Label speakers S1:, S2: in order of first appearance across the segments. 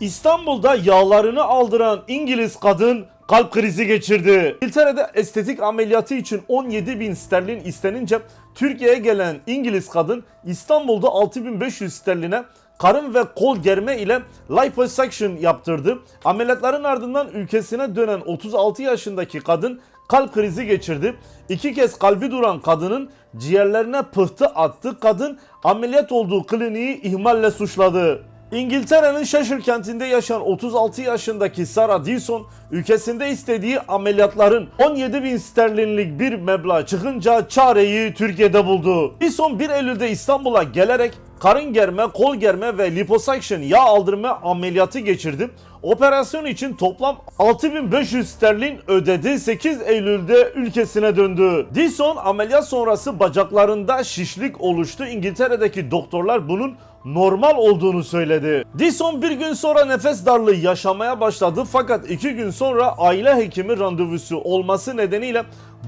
S1: İstanbul'da yağlarını aldıran İngiliz kadın kalp krizi geçirdi. İngiltere'de estetik ameliyatı için 17 bin sterlin istenince Türkiye'ye gelen İngiliz kadın İstanbul'da 6500 sterline karın ve kol germe ile liposuction yaptırdı. Ameliyatların ardından ülkesine dönen 36 yaşındaki kadın kalp krizi geçirdi. İki kez kalbi duran kadının ciğerlerine pıhtı attı. Kadın ameliyat olduğu kliniği ihmalle suçladı. İngiltere'nin Cheshire kentinde yaşayan 36 yaşındaki Sarah Dixon ülkesinde istediği ameliyatların 17 bin sterlinlik bir meblağ çıkınca çareyi Türkiye'de buldu. Dixon 1 Eylül'de İstanbul'a gelerek karın germe, kol germe ve liposuction yağ aldırma ameliyatı geçirdi. Operasyon için toplam 6500 sterlin ödedi. 8 Eylül'de ülkesine döndü. Dixon ameliyat sonrası bacaklarında şişlik oluştu. İngiltere'deki doktorlar bunun normal olduğunu söyledi. Dixon bir gün sonra nefes darlığı yaşamaya başladı fakat iki gün sonra aile hekimi randevusu olması nedeniyle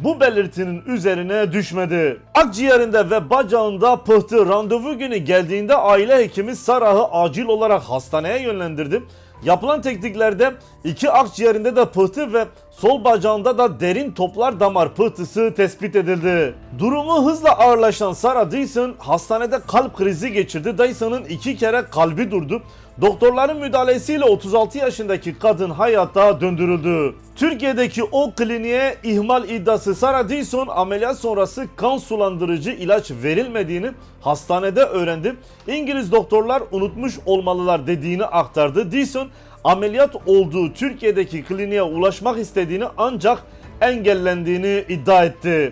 S1: bu belirtinin üzerine düşmedi. Akciğerinde ve bacağında pıhtı randevu günü geldiğinde aile hekimi Sarah'ı acil olarak hastaneye yönlendirdi. Yapılan tekniklerde iki akciğerinde de pıhtı ve sol bacağında da derin toplar damar pıhtısı tespit edildi. Durumu hızla ağırlaşan Sarah Dyson hastanede kalp krizi geçirdi. Dyson'ın iki kere kalbi durdu. Doktorların müdahalesiyle 36 yaşındaki kadın hayata döndürüldü. Türkiye'deki o kliniğe ihmal iddiası Sarah Dyson ameliyat sonrası kan sulandırıcı ilaç verilmediğini hastanede öğrendi. İngiliz doktorlar unutmuş olmalılar dediğini aktardı. Dyson ameliyat olduğu Türkiye'deki kliniğe ulaşmak istediğini ancak engellendiğini iddia etti.